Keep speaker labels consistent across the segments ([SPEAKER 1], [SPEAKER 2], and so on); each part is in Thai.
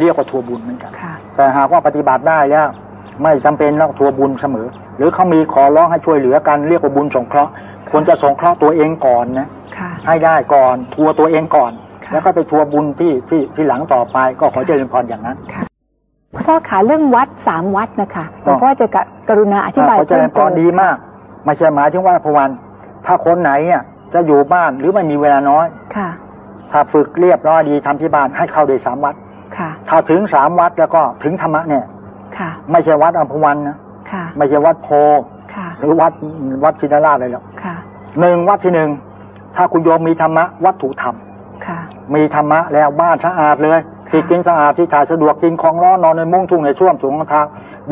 [SPEAKER 1] ค่ะ
[SPEAKER 2] เรียกว่าทัวร์บุญเหมือนกัน
[SPEAKER 1] ค่ะ
[SPEAKER 2] แต่หากว่าปฏิบัติได้แล้วไม่จำเป็นแล้วทัวร์บุญเสมอ หรือเขามีขอร้องให้ช่วยเหลือกันเรียกว่าบุญสงเคราะห์ควรจะสงเคราะห์ตัวเองก่อนนะ
[SPEAKER 1] ค่ะ
[SPEAKER 2] ให้ได้ก่อนทัวร์ตัวเองก่อน
[SPEAKER 1] ค่ะ
[SPEAKER 2] แล้วก็ไปทัวร์บุญที่ที่ที่หลังต่อไปก็ขอเจริญพรอย่างนั้น
[SPEAKER 1] พ่อขาเรื่องวัดสามวัดนะคะหลวงพ่อจะกะกรุณาอธิบาย
[SPEAKER 2] ขอเจ
[SPEAKER 1] เพิ่
[SPEAKER 2] ริ
[SPEAKER 1] ม
[SPEAKER 2] ญพ
[SPEAKER 1] เติ
[SPEAKER 2] ร
[SPEAKER 1] ม
[SPEAKER 2] ดีมากไม่ใช่หมายถึงว่าพวัน ถ้าคนไหนเนี่ยจะอยู่บ้านหรือไม่มีเวลาน้อย
[SPEAKER 1] ค่ะ
[SPEAKER 2] ถ้าฝึกเรียบร้อยดีทำที่บ้านให้เข้าได้สามวัด
[SPEAKER 1] ค่ะ
[SPEAKER 2] ถ้าถึงสามวัดแล้วก็ถึงธรรมะเนี่ย
[SPEAKER 1] ค่ะ
[SPEAKER 2] ไม่ใช่วัดอัมพวันนะ
[SPEAKER 1] ค่ะ
[SPEAKER 2] ไม่ใช่วัดโพ
[SPEAKER 1] ค่ะ
[SPEAKER 2] หรือวัดวัดชินราชเลยหรอก
[SPEAKER 1] ค่ะ
[SPEAKER 2] หนึ่งวัดที่หนึ่งถ้าคุณโยมมีธรรมะวัตถุธรรม
[SPEAKER 1] ค่ะ
[SPEAKER 2] มีธรรมะแล้วบ้านสะอาดเลยที่กินสะอาดที่ถ่ายสะดวกกินของร้อนนอนในมุ้งทุ่งในช่วมสูงรองเท้า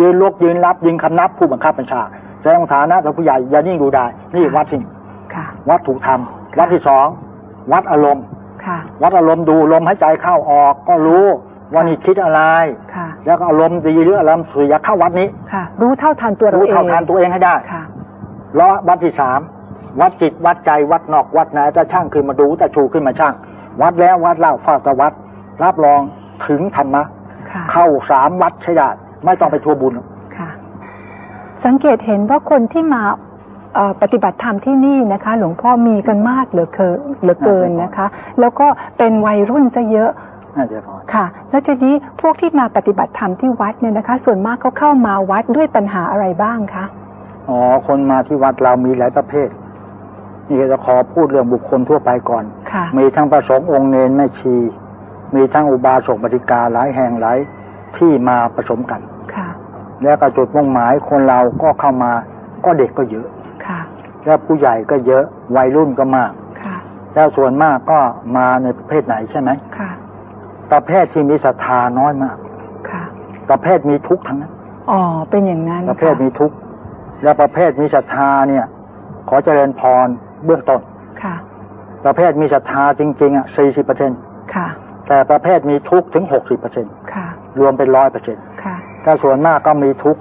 [SPEAKER 2] ยืนลุกยืนรับยิงคำนับผู้บังคับบัญชาแสดงฐานะต่อผู้ใหญ่อย่านิ่งดูได้ นี่วัดที่หนึ่ง
[SPEAKER 1] ค่ะ
[SPEAKER 2] วัดถูกธรรมวัดที่สองวัดอารมณ์
[SPEAKER 1] ค่ะ
[SPEAKER 2] วัดอารมณ์ดูลมหายใจเข้าออกก็รู้ ว่านี่คิดอะไร
[SPEAKER 1] ค่ะ
[SPEAKER 2] แล้วก็อารมณ์ดีหรืออารมณ์เสียเข้าวัดนี้
[SPEAKER 1] ค่ะ รู้เท่าทันตัวเรา
[SPEAKER 2] รู้
[SPEAKER 1] เอง
[SPEAKER 2] เท่าทานตัวเองให้ได้
[SPEAKER 1] ค่ะ
[SPEAKER 2] แล้ววัดที่สามวัดจิตวัดใจวัดนอกวัดไหนจะช่างขึ้นมาดูแต่ชูขึ้นมาช่าง วัดแล้ววัดเล่าฟาดกับวัด รับรองถึงธรรมะ
[SPEAKER 1] ค่ะ
[SPEAKER 2] เข้าสามวัดใช่ได้ไม่ต้องไปทัวร์บุญ
[SPEAKER 1] ค่ะสังเกตเห็นว่าคนที่มาเอ่อปฏิบัติธรรมที่นี่นะคะ หลวงพ่อมีกันมากเหลือเกินเหลือเกินนะคะ แล้วก็เป็นวัยรุ่นซะเยอะ
[SPEAKER 2] น่าจะพอ
[SPEAKER 1] ค่ะ แล้วทีนี้พวกที่มาปฏิบัติธรรมที่วัดเนี่ยนะคะ ส่วนมากเขาเข้ามาวัดด้วยปัญหาอะไรบ้างคะ
[SPEAKER 2] อ๋อคนมาที่วัดเรามีหลายประเภท นี่จะขอพูดเรื่องบุคคลทั่วไปก่อน
[SPEAKER 1] ค่ะ
[SPEAKER 2] มีทั้งประสงค์องค์เนนแม่ชี มีทั้งอุบาสกบริกาหลายแห่งหลายที่มาผสมกัน
[SPEAKER 1] ค่ะ
[SPEAKER 2] แล้วก็จุดมุ่งหมายคนเราก็เข้ามาก็เด็กก็เยอะ
[SPEAKER 1] ค่ะ
[SPEAKER 2] แล้วผู้ใหญ่ก็เยอะวัยรุ่นก็มาก
[SPEAKER 1] ค่ะ
[SPEAKER 2] แล้วส่วนมากก็มาในประเภทไหนใช่ไหม
[SPEAKER 1] ค่ะ
[SPEAKER 2] ประเภทที่มีศรัทธาน้อยมาก
[SPEAKER 1] ค่ะ
[SPEAKER 2] ประเภทมีทุกข์ทั้งนั้น
[SPEAKER 1] อ๋อ เป็นอย่างนั้น
[SPEAKER 2] ประเภท
[SPEAKER 1] ค่
[SPEAKER 2] มีทุกข์ และประเภทมีศรัทธาเนี่ย ขอเจริญพรเบื้องต้น
[SPEAKER 1] ค่ะ
[SPEAKER 2] ประเภทมีศรัทธาจริง ๆ อะสี่สิบเปอร์เซ็น
[SPEAKER 1] ค่ะ
[SPEAKER 2] แต่ประเภทมีทุกข์ถึงหกสิบเปอร์เซ็น
[SPEAKER 1] ค่ะ
[SPEAKER 2] รวมเป็นร้อยเปอร์เซ็น
[SPEAKER 1] ค่ะ
[SPEAKER 2] ถ้าส่วนมากก็มีทุกข์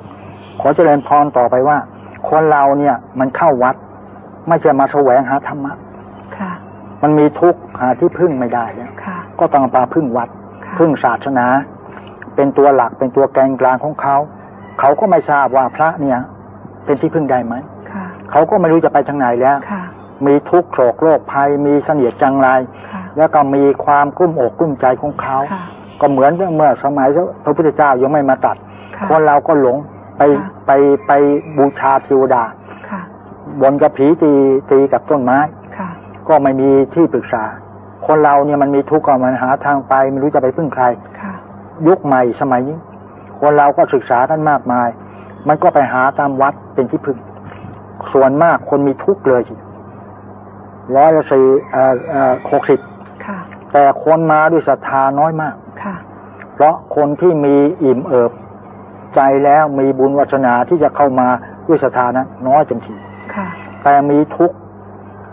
[SPEAKER 2] ขอเจริญพรต่อไปว่า คนเราเนี่ยมันเข้าวัด ไม่ใช่มาแสวงหาธรรมะ
[SPEAKER 1] ค่ะ
[SPEAKER 2] มันมีทุกข์หาที่พึ่งไม่ได้แล้ว
[SPEAKER 1] ค่ะ
[SPEAKER 2] ก็ต้องมาพึ่งวัด
[SPEAKER 1] ค่ะ
[SPEAKER 2] พึ่งศาสนา เป็นตัวหลักเป็นตัวแกนกลางของเขา เขาก็ไม่ทราบว่าพระเนี่ย เป็นที่พึ่งได้ไหม
[SPEAKER 1] ค่ะ
[SPEAKER 2] เขาก็ไม่รู้จะไปทางไหนแล้ว
[SPEAKER 1] ค่ะ
[SPEAKER 2] มีทุกข์โศกโรคภัยมีเสนียดจังไร
[SPEAKER 1] ค่ะ
[SPEAKER 2] แล้วก็มีความกลุ้มอกกลุ้มใจของเขา
[SPEAKER 1] ค่ะ
[SPEAKER 2] ก็เหมือนเมื่อสมัยพระพุทธเจ้ายังไม่มาตัด
[SPEAKER 1] ค่ะ
[SPEAKER 2] คนเราก็หลงไป
[SPEAKER 1] ค่ะ
[SPEAKER 2] ไปไปบูชาเทวดา
[SPEAKER 1] ค่ะ
[SPEAKER 2] บนกับผีตีตีกับต้นไม้
[SPEAKER 1] ค่ะ
[SPEAKER 2] ก็ไม่มีที่ปรึกษา คนเราเนี่ยมันมีทุกข์ก็มันหาทางไปไม่รู้จะไปพึ่งใคร
[SPEAKER 1] ค่ะ
[SPEAKER 2] ยุคใหม่สมัยนี้ คนเราก็ศึกษากันมากมาย มันก็ไปหาตามวัดเป็นที่พึ่ง ส่วนมากคนมีทุกข์เลยสิร้อยละสี่เอ่อเอ่อหกสิบ
[SPEAKER 1] ค่ะ
[SPEAKER 2] แต่คนมาด้วยศรัทธาน้อยมาก
[SPEAKER 1] ค่ะ
[SPEAKER 2] เพราะคนที่มีอิ่มเอิบ ใจแล้วมีบุญวัฒนาที่จะเข้ามาด้วยศรัทธานั้นน้อยเต็มที
[SPEAKER 1] ค่ะ
[SPEAKER 2] แต่มีทุกข์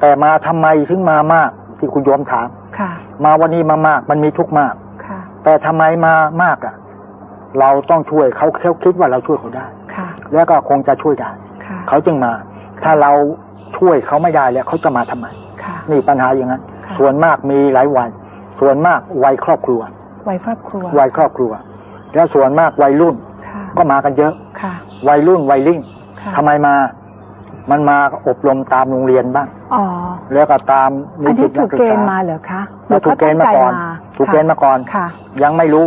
[SPEAKER 2] แต่มาทำไมถึงมามาก ที่คุณโยมถาม
[SPEAKER 1] ค่ะ
[SPEAKER 2] มาวันนี้มามาก มันมีทุกข์มาก
[SPEAKER 1] ค่ะ
[SPEAKER 2] แต่ทำไมมามากอะ เราต้องช่วยเขาเขาคิดว่าเราช่วยเขาได้
[SPEAKER 1] ค่ะ
[SPEAKER 2] แล้วก็คงจะช่วยได้
[SPEAKER 1] ค่ะ
[SPEAKER 2] เขาจึงมา ถ้าเราช่วยเขาไม่ได้แล้วเขาจะมาทำไม
[SPEAKER 1] ค่ะ
[SPEAKER 2] นี่ปัญหาอย่างนั้น
[SPEAKER 1] ค่ะ
[SPEAKER 2] ส่วนมากมีหลายวัยส่วนมากวัยครอบครัว
[SPEAKER 1] วัยครอบครัว
[SPEAKER 2] วัยครอบครัว แล้วส่วนมากวัยรุ่น
[SPEAKER 1] ค่ะ
[SPEAKER 2] ก็มากันเยอะ
[SPEAKER 1] ค่ะ
[SPEAKER 2] วัยรุ่นวัยลิ่ง
[SPEAKER 1] ค่ะ
[SPEAKER 2] ทำไมมา มันมาอบรมตามโรงเรียนบ้าง
[SPEAKER 1] อ๋อ
[SPEAKER 2] แล้วก็ตามนิ
[SPEAKER 1] อัน
[SPEAKER 2] สิ
[SPEAKER 1] นี้
[SPEAKER 2] ตนั
[SPEAKER 1] ถู
[SPEAKER 2] ก
[SPEAKER 1] ก
[SPEAKER 2] ศึ
[SPEAKER 1] เก
[SPEAKER 2] ก
[SPEAKER 1] ณฑ์
[SPEAKER 2] ษา
[SPEAKER 1] มาเหรอคะ
[SPEAKER 2] เราถูกเกณฑ์มาก่อน ถูกเกณฑ์มาก่อน
[SPEAKER 1] ค่ะ
[SPEAKER 2] ยังไม่รู้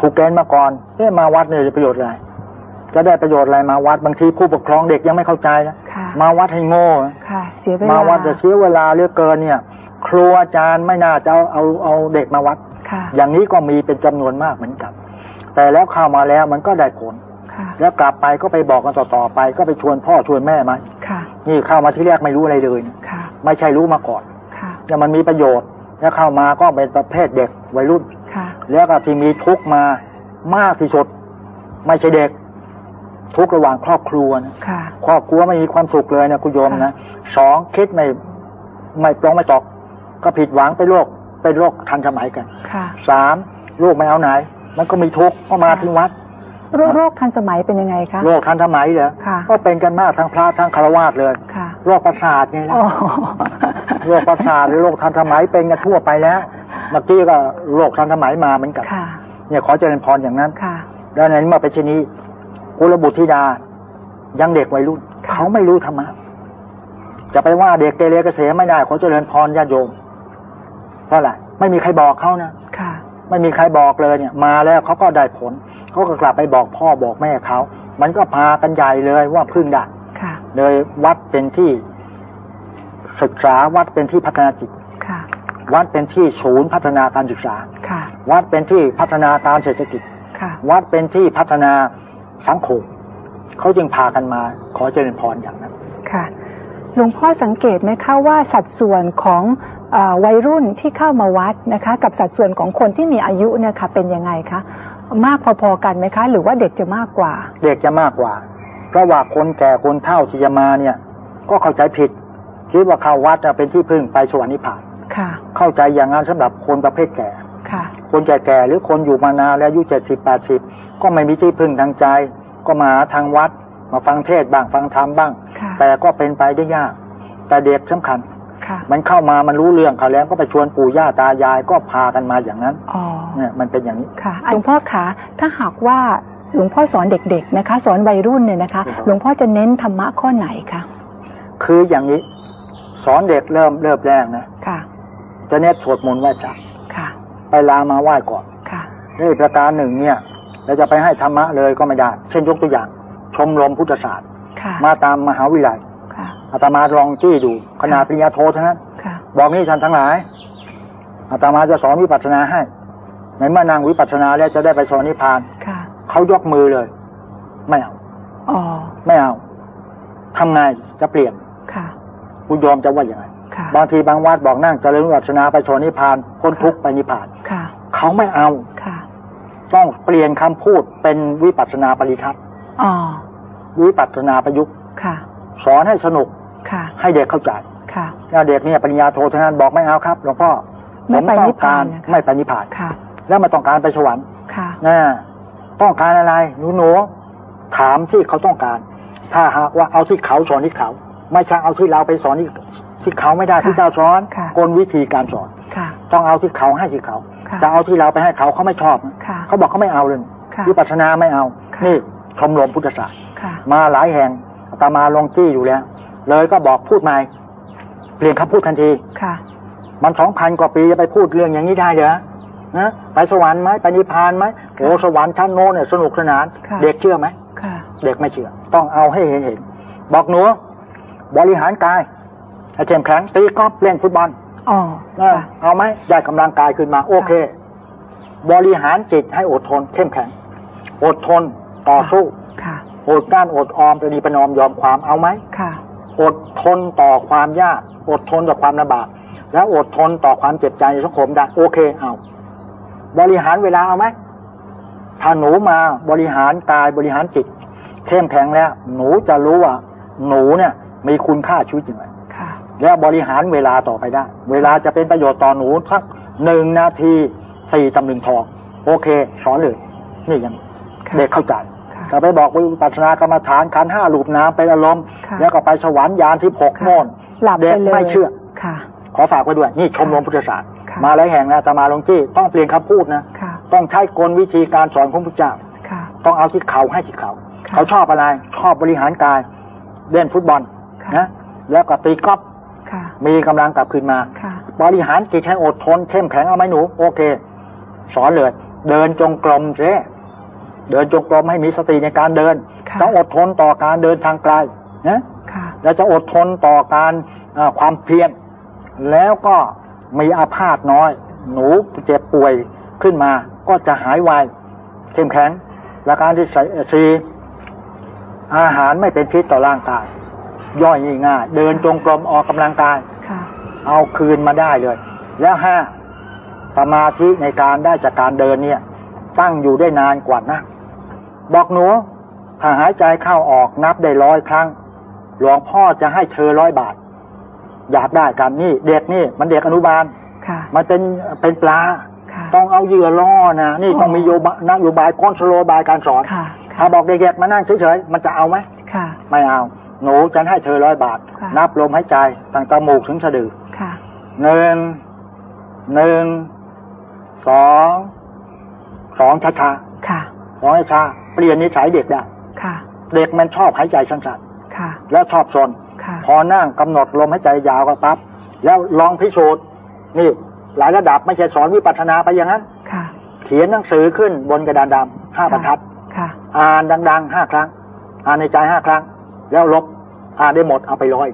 [SPEAKER 2] ถูกเกณฑ์มาก่อนเอ๊ะมาวัดเนี่ยจะประโยชน์อะไรจะได้ประโยชน์อะไรมาวัดบางทีผู้ปกครองเด็กยังไม่เข้าใจนะ
[SPEAKER 1] ค่ะ
[SPEAKER 2] มาวัดให้โง่
[SPEAKER 1] ค่ะเสียเวลา
[SPEAKER 2] มาวัดจะเสียเวลาเหลือเกินเนี่ย ครูอาจารย์ไม่น่าจะเอาเอาเอาเด็กมาวัด
[SPEAKER 1] ค่ะ
[SPEAKER 2] อย่างนี้ก็มีเป็นจำนวนมากเหมือนกัน แต่แล้วเข้ามาแล้วมันก็ได้ผล
[SPEAKER 1] ค่ะ
[SPEAKER 2] แล้วกลับไปก็ไปบอกกันต่อๆไป ก็ไปชวนพ่อชวนแม่มา
[SPEAKER 1] ค่ะ
[SPEAKER 2] นี่เข้ามาที่แรกไม่รู้อะไรเลยนะ
[SPEAKER 1] ค่ะ
[SPEAKER 2] ไม่ใช่รู้มาก่อน
[SPEAKER 1] ค่ะ
[SPEAKER 2] เนี่ยมันมีประโยชน์แล้วเข้ามาก็เป็นประเภทเด็กวัยรุ่น
[SPEAKER 1] ค่ะ
[SPEAKER 2] แล้วก็ที่มีทุกข์มามากที่สุด ไม่ใช่เด็ก ทุกข์ระหว่างครอบครัวนะ
[SPEAKER 1] ค่ะ
[SPEAKER 2] ครอบครัวไม่มีความสุขเลยนะคุณโยมนะสองคิดไม่ไม่ปรองไม่ตอกก็ผิดหวังไปโรคเป็นโรคทันสมัยกัน
[SPEAKER 1] ค่ะ
[SPEAKER 2] สามลูกไม่เอาไหน มันก็มีทุกข์ก็มาที่วัด
[SPEAKER 1] โรคโรคทันสมัยเป็นยังไงคะ
[SPEAKER 2] โรคทันสมัยเหรอ
[SPEAKER 1] ค่ะ
[SPEAKER 2] ก็เป็นกันมากทั้งพระทั้งคารวาสเลย
[SPEAKER 1] ค่ะ
[SPEAKER 2] โรคประสาทไงล่ะ
[SPEAKER 1] โอ้
[SPEAKER 2] โรคประสาทหรือโรคทันสมัยเป็นกันทั่วไปแล้ว เมื่อกี้ก็โรคทันสมัยมาเหมือนกัน
[SPEAKER 1] ค่ะ
[SPEAKER 2] เนี่ยขอเจริญพรอย่างนั้น
[SPEAKER 1] ค่ะ
[SPEAKER 2] ด้านนี้มาเป็นเช่นนี้กุลบุตรธิดา ยังเด็กวัยรุ่น
[SPEAKER 1] ค่ะ
[SPEAKER 2] เขาไม่รู้ธรรมะจะไปว่าเด็กเกเรเกษไม่ได้ขอเจริญพรญาติโยม เพราะอะไรไม่มีใครบอกเขานะ
[SPEAKER 1] ค่ะ
[SPEAKER 2] ไม่มีใครบอกเลยเนี่ย มาแล้วเขาก็ได้ผล เขาก็กลับไปบอกพ่อบอกแม่เขา มันก็พากันใหญ่เลยว่าพึ่งได้
[SPEAKER 1] ค่ะ
[SPEAKER 2] เลยวัดเป็นที่ศึกษาวัดเป็นที่พัฒนาจิต
[SPEAKER 1] ค่ะ
[SPEAKER 2] วัดเป็นที่ศูนย์พัฒนาการศึกษา
[SPEAKER 1] ค่ะ
[SPEAKER 2] วัดเป็นที่พัฒนาการเศรษฐกิจ
[SPEAKER 1] ค่ะ
[SPEAKER 2] วัดเป็นที่พัฒนาสังคมเขาจึงพากันมาขอเจริญพรอย่างนั้น
[SPEAKER 1] ค่ะหลวงพ่อสังเกตไหมคะว่าสัดส่วนของเออวัยรุ่นที่เข้ามาวัดนะคะ กับสัดส่วนของคนที่มีอายุเนี่ยค่ะเป็นยังไงคะ มากพอๆกันไหมคะ หรือว่าเด็กจะมากกว่า
[SPEAKER 2] เด็กจะมากกว่า เพราะว่าคนแก่คนเฒ่าที่จะมาเนี่ย ก็เข้าใจผิด คิดว่าเข้าวัดน่ะเป็นที่พึ่งไปสวรรค์นิพพาน
[SPEAKER 1] ค่ะ
[SPEAKER 2] เข้าใจอย่างนั้นสำหรับคนประเภทแก่
[SPEAKER 1] ค่ะ
[SPEAKER 2] คนแก่ๆหรือคนอยู่มานานแล้วอายุเจ็ดสิบแปดสิบก็ไม่มีที่พึ่งทางใจ ก็มาหาทางวัด มาฟังเทศน์บ้างฟังธรรมบ้าง
[SPEAKER 1] ค่ะ
[SPEAKER 2] แต่ก็เป็นไปได้ยาก แต่เด็กสำคัญ
[SPEAKER 1] ค่ะ
[SPEAKER 2] มันเข้ามามันรู้เรื่องเขาแล้วก็ไปชวนปู่ย่าตายายก็พากันมาอย่างนั้น
[SPEAKER 1] อ๋อ
[SPEAKER 2] เนี่ยมันเป็นอย่างนี้
[SPEAKER 1] ค่ะหลวงพ่อคะถ้าหากว่าหลวงพ่อสอนเด็กๆนะคะ สอนวัยรุ่นเนี่ยนะคะ
[SPEAKER 2] ครับ
[SPEAKER 1] หลวงพ่อจะเน้นธรรมะข้อไหนคะ
[SPEAKER 2] คืออย่างนี้ สอนเด็กเริ่มเริ่มแรกนะ
[SPEAKER 1] ค่ะ
[SPEAKER 2] จะเน้นสวดมนต์ไหว้พระ
[SPEAKER 1] ค่ะ
[SPEAKER 2] ไปลามาไหว้ก่อน
[SPEAKER 1] ค่ะ
[SPEAKER 2] และอีกประการหนึ่งเนี่ยเราจะไปให้ธรรมะเลยก็ไม่ได้ เช่นยกตัวอย่าง ชมรมพุทธศาสตร์
[SPEAKER 1] ค่ะ
[SPEAKER 2] มาตามมหาวิทยาลัย
[SPEAKER 1] ค่ะ
[SPEAKER 2] อาตมาลองจี้ดูขนาดปริญญาโททั้งนั้น
[SPEAKER 1] ค่ะ
[SPEAKER 2] บอกนี่ท่านทั้งหลายอาตมาจะสอนวิปัสสนาให้ ในเมื่อนางวิปัสสนาแล้วจะได้ไปสอนนิพพาน
[SPEAKER 1] ค่ะ
[SPEAKER 2] เขายกมือเลย ไม่เอา
[SPEAKER 1] อ๋อ
[SPEAKER 2] ไม่เอาทำไงจะเปลี่ยน
[SPEAKER 1] ค่ะ
[SPEAKER 2] คุณโยมจะว่าอย่างไร
[SPEAKER 1] ค่ะ
[SPEAKER 2] บางทีบางวัดบอกนั่งเจริญวิปัสสนาไปสอนนิพพานพ้นทุกข์ไปนิพพาน
[SPEAKER 1] ค่ะ
[SPEAKER 2] เขาไม่เอา
[SPEAKER 1] ค่ะ
[SPEAKER 2] ต้องเปลี่ยนคำพูดเป็นวิปัสสนาปริทัศน์
[SPEAKER 1] อ๋อ
[SPEAKER 2] วิปัสสนาประยุกต์
[SPEAKER 1] ค่ะ
[SPEAKER 2] สอนให้สนุก
[SPEAKER 1] ค่ะ
[SPEAKER 2] ให้เด็กเข้าใจ
[SPEAKER 1] ค่ะ
[SPEAKER 2] แล้วเด็กเนี่ยปริญญาโททั้งนั้นบอกไม่เอาครับหลวงพ่อ
[SPEAKER 1] ไม่
[SPEAKER 2] ผม
[SPEAKER 1] ไป
[SPEAKER 2] ต้อ
[SPEAKER 1] นิ
[SPEAKER 2] ง
[SPEAKER 1] พพากา
[SPEAKER 2] นร
[SPEAKER 1] นะคะ
[SPEAKER 2] ไม่ไปนิพพาน
[SPEAKER 1] ค่ะ
[SPEAKER 2] แล้วไมาต้องการไปสวรรค์
[SPEAKER 1] ค่ะ
[SPEAKER 2] นะต้องการอะไรหนูหนูถามที่เขาต้องการ ถ้าหากว่าเอาที่เขาสอนที่เขา ไม่ใช่เอาที่เราไปสอนที่ที่เขาไม่ได้
[SPEAKER 1] ค่ะ
[SPEAKER 2] ที่เจ้าสอน
[SPEAKER 1] ค่ะ
[SPEAKER 2] กลวิธีการสอน
[SPEAKER 1] ค่ะ
[SPEAKER 2] ต้องเอาที่เขาให้ที่เขา
[SPEAKER 1] ค่ะ
[SPEAKER 2] จะเอาที่เราไปให้เขาเขาไม่ชอบนะ
[SPEAKER 1] ค่ะ
[SPEAKER 2] เขาบอกเขาไม่เอาเลย
[SPEAKER 1] ค่ะ
[SPEAKER 2] วิปัสสนาไม่เอา
[SPEAKER 1] ค่ะ
[SPEAKER 2] นี่ชมรมพุทธศาสตร์
[SPEAKER 1] ค่ะ
[SPEAKER 2] มาหลายแห่งอาตมาลงจี้อยู่แล้ว เลยก็บอกพูดใหม่เปลี่ยนคำพูดทันที
[SPEAKER 1] ค่ะ
[SPEAKER 2] มันสองพันกว่าปีจะไปพูดเรื่องอย่างนี้ได้เหรอนะไปสวรรค์ไหมไปนิพพานไหมโอ้สวรรค์ชั้นโน้นเนี่ยสนุกสนาน
[SPEAKER 1] ค่ะ
[SPEAKER 2] เด็กเชื่อไหม
[SPEAKER 1] ค่ะ
[SPEAKER 2] เด็กไม่เชื่อ ต้องเอาให้เห็นเห็นบอกหนูบริหารกายให้เข้มแข็งตีกอล์ฟเล่นฟุตบอล
[SPEAKER 1] อ๋อ
[SPEAKER 2] เออ
[SPEAKER 1] ค่ะ
[SPEAKER 2] เอาไหมได้กำลังกายขึ้นมา โอเค บริหารจิตให้อดทน เข้มแข็ง อดทนต่อสู้
[SPEAKER 1] ค่ะ
[SPEAKER 2] อดกลั้นอดออมประนีประนอมยอมความเอาไหม
[SPEAKER 1] ค่ะ
[SPEAKER 2] อดทนต่อความยาก อดทนต่อความลำบาก และอดทนต่อความเจ็บใจในสังคมได้โอเคเอาบริหารเวลาเอาไหมถ้าหนูมาบริหารกายบริหารจิตเข้มแข็งแล้ว หนูจะรู้ว่า หนูเนี่ย มีคุณค่าชีวิตจริงไหม
[SPEAKER 1] ค่ะ
[SPEAKER 2] แล้วบริหารเวลาต่อไปได้ เวลาจะเป็นประโยชน์ต่อหนูสักหนึ่งนาทีสี่ตำลึงทอง โอเค สอนเลย นี่ยัง
[SPEAKER 1] ค่ะ
[SPEAKER 2] เด็กเข้าใจ
[SPEAKER 1] ค่ะ
[SPEAKER 2] จะไปบอกวิปัสสนากรรมฐานขันธ์ห้ารูปน้ำเป็นอารมณ์
[SPEAKER 1] ค่ะ
[SPEAKER 2] แล้วก็ไปสวรรค์ยานที่หก
[SPEAKER 1] ค่ะ
[SPEAKER 2] โน่น
[SPEAKER 1] หลับ
[SPEAKER 2] เด็
[SPEAKER 1] ไป
[SPEAKER 2] ก
[SPEAKER 1] เลย
[SPEAKER 2] ไม่เชื่อ
[SPEAKER 1] ค่ะ
[SPEAKER 2] ขอฝากไว้ด้วย นี่ชมรมพุทธศาสตร์
[SPEAKER 1] ค่ะ
[SPEAKER 2] มาหลายแห่งนะจะมาลงที่ต้องเปลี่ยนคำพูดนะ
[SPEAKER 1] ค่ะ
[SPEAKER 2] ต้องใช้กลวิธีการสอนของพระเจ้า
[SPEAKER 1] ค่ะ
[SPEAKER 2] ต้องเอาที่เขาให้ที่เขา
[SPEAKER 1] ค่ะ
[SPEAKER 2] เขาชอบอะไรชอบบริหารกายเล่นฟุตบอล
[SPEAKER 1] ค่ะ
[SPEAKER 2] นะแล้วก็ตีกอล์ฟ
[SPEAKER 1] ค่ะ
[SPEAKER 2] มีกำลังกลับคืนมา
[SPEAKER 1] ค่ะ
[SPEAKER 2] บริหารจิตให้อดทนเข้มแข็งเอาไหมหนู โอเค สอนเลย เดินจงกรมเจ๊ เดินจงกรมให้มีสติในการเดิน
[SPEAKER 1] ค่ะ
[SPEAKER 2] ต้องอดทนต่อการเดินทางไกลนะ
[SPEAKER 1] ค่ะ
[SPEAKER 2] แล้วจะอดทนต่อการเอ่อความเพียรแล้วก็มีอาพาธน้อย หนูเจ็บป่วยขึ้นมา ก็จะหายไวเข้มแข็งและการที่ใส่สี่อาหารไม่เป็นพิษต่อร่างกาย ย่อยง่ายๆเดินจงกรมออกกำลังกาย
[SPEAKER 1] ค่ะ
[SPEAKER 2] เอาคืนมาได้เลย แล้วห้าสมาธิในการได้จากการเดินเนี่ย ตั้งอยู่ได้นานกว่านะ บอกหนู ถ้าหายใจเข้าออกนับได้ร้อยครั้ง หลวงพ่อจะให้เธอร้อยบาท อยากได้กันนี่ เด็กนี่ มันเด็กอนุบาล
[SPEAKER 1] ค่ะ
[SPEAKER 2] มันเป็นเป็นปลา
[SPEAKER 1] ค่ะ
[SPEAKER 2] ต้องเอาเหยื่อล่อนะนี่
[SPEAKER 1] อ๋อ
[SPEAKER 2] ต้องมีโยบายนโยบายคอนโทรลบายการสอน
[SPEAKER 1] ค่ะ
[SPEAKER 2] ถ้าบอกเด็กๆมานั่งเฉยๆมันจะเอาไหม
[SPEAKER 1] ค่ะ
[SPEAKER 2] ไม่เอา หนูจะให้เธอร้อยบาท
[SPEAKER 1] ค่ะ
[SPEAKER 2] นับลมหายใจตั้งจมูกถึงสะดือ
[SPEAKER 1] ค่ะ
[SPEAKER 2] หนึ่งหนึ่งสองสองช้า
[SPEAKER 1] ค่ะ
[SPEAKER 2] ๆ สองช้าๆเปลี่ยนนิสัยเด็กได้
[SPEAKER 1] ค่ะ
[SPEAKER 2] เด็กมันชอบหายใจสั้น
[SPEAKER 1] ค่ะ
[SPEAKER 2] ๆแล้วชอบซน
[SPEAKER 1] ค่ะ
[SPEAKER 2] พอนั่งกำหนดลมหายใจยาวก็ปั๊บแล้วลองพิสูจน์นี่หลายระดับไม่ใช่สอนวิปัสสนาไปอย่างนั้น
[SPEAKER 1] ค่ะ
[SPEAKER 2] เขียนหนังสือขึ้นบนกระดานดำห้าบรรทัด
[SPEAKER 1] ค่ะ
[SPEAKER 2] อ่านดังๆห้าครั้ง อ่านในใจห้าครั้ง แล้วลบอ่านได้หมดเอาไปร้อย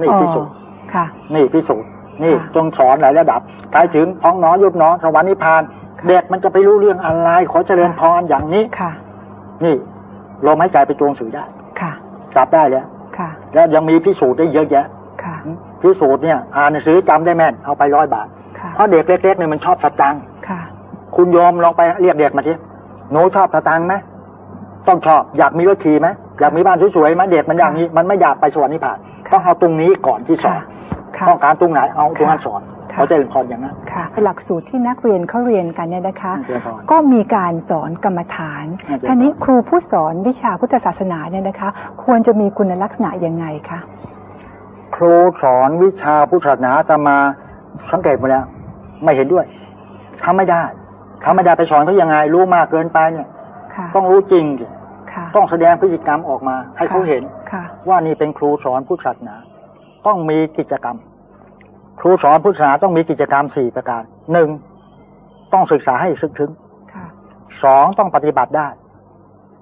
[SPEAKER 2] นี่
[SPEAKER 1] อ๋อ
[SPEAKER 2] พิสูจน์
[SPEAKER 1] ค่ะ
[SPEAKER 2] นี่พิสูจน์นี่
[SPEAKER 1] ค่ะ
[SPEAKER 2] จงสอนหลายระดับไปถึงท้องน้อยุบน้อสวรรค์นิพพาน เด็กมันจะไปรู้เรื่องอะไร ขอเจริญพรอย่างนี้
[SPEAKER 1] ค่ะ
[SPEAKER 2] นี่ลมหายใจไปจวงสื่อได้
[SPEAKER 1] ค่ะ
[SPEAKER 2] จับได้แล้ว
[SPEAKER 1] ค่ะ
[SPEAKER 2] แล้วยังมีพิสูจน์ได้เยอะแยะ
[SPEAKER 1] ค่ะ
[SPEAKER 2] พิสูจน์เนี่ยอ่านหนังสือจำได้แม่นเอาไปร้อยบาท
[SPEAKER 1] ค่ะ
[SPEAKER 2] เพราะเด็กเล็กๆเนี่ยมันชอบสตังค์
[SPEAKER 1] ค่ะ
[SPEAKER 2] คุณโยมลองไปเรียกเด็กมาทีหนูชอบสตังค์ไหมต้องชอบอยากมีรถขี่ไหมอยากมีบ้านสวยๆไหมเด็กมันอย่างนี้มันไม่อยากไปสวรรค์นิพพานต้องเอาตรงนี้ก่อนที่สอน
[SPEAKER 1] ค่ะ
[SPEAKER 2] ต้องการตรงไหนเอาตรงนั้นสอน
[SPEAKER 1] ค่ะ
[SPEAKER 2] เขาจะเรียนพรอย่างนั้น
[SPEAKER 1] ค่ะหลักสูตรที่นักเรียนเขาเรียนกันเนี่ยนะคะ
[SPEAKER 2] เจริญพร
[SPEAKER 1] ก็มีการสอนกรรมฐาน
[SPEAKER 2] น่าจะ
[SPEAKER 1] ท่านี้ครูผู้สอนวิชาพุทธศาสนาเนี่ยนะคะ ควรจะมีคุณลักษณะยังไงคะ
[SPEAKER 2] ครูสอนวิชาพุทธศาสนาจะมาสังเกตมาแล้ว ไม่เห็นด้วยทำไม่ได้ทำไม่ได้ไปสอนเขายังไงรู้มากเกินไปเนี่ย
[SPEAKER 1] ค่ะ
[SPEAKER 2] ต้องรู้จริงสิ
[SPEAKER 1] ค่ะ
[SPEAKER 2] ต้องแสดงพฤติกรรมออกมา ให้เขาเห็น
[SPEAKER 1] ค่ะ
[SPEAKER 2] ว่านี่เป็นครูสอนพุทธศาสนา ต้องมีกิจกรรม ครูสอนพุทธศาสนาต้องมีกิจกรรมสี่ประการหนึ่งต้องศึกษาให้ซึกถึง
[SPEAKER 1] ค่ะ
[SPEAKER 2] สองต้องปฏิบัติได้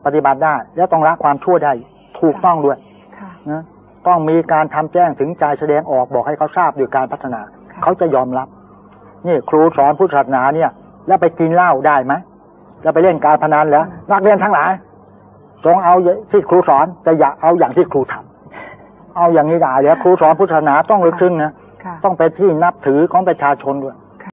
[SPEAKER 2] ปฏิบัติได้ แล้วต้องละความชั่วได้ ถูกต้องด้วย
[SPEAKER 1] ค่ะ
[SPEAKER 2] นะต้องมีการทำแจ้งถึงใจแสดงออกบอกให้เขาทราบด้วยการพัฒนา
[SPEAKER 1] ค่ะ
[SPEAKER 2] เขาจะยอมรับ นี่ครูสอนพุทธศาสนาเนี่ย แล้วไปกินเหล้าได้ไหมแล้วไปเล่นการพนันแล้วนักเรียนทั้งหลายจงเอาที่ครูสอนแต่อย่าเอาอย่างที่ครูทำเอาอย่างนี้ได้แล้วครูสอนพุทธศาสนาต้องลึกซึ้งนะ
[SPEAKER 1] ค่ะ
[SPEAKER 2] ต้องเป็นที่นับถือของประชาชนด้วย
[SPEAKER 1] ค่ะ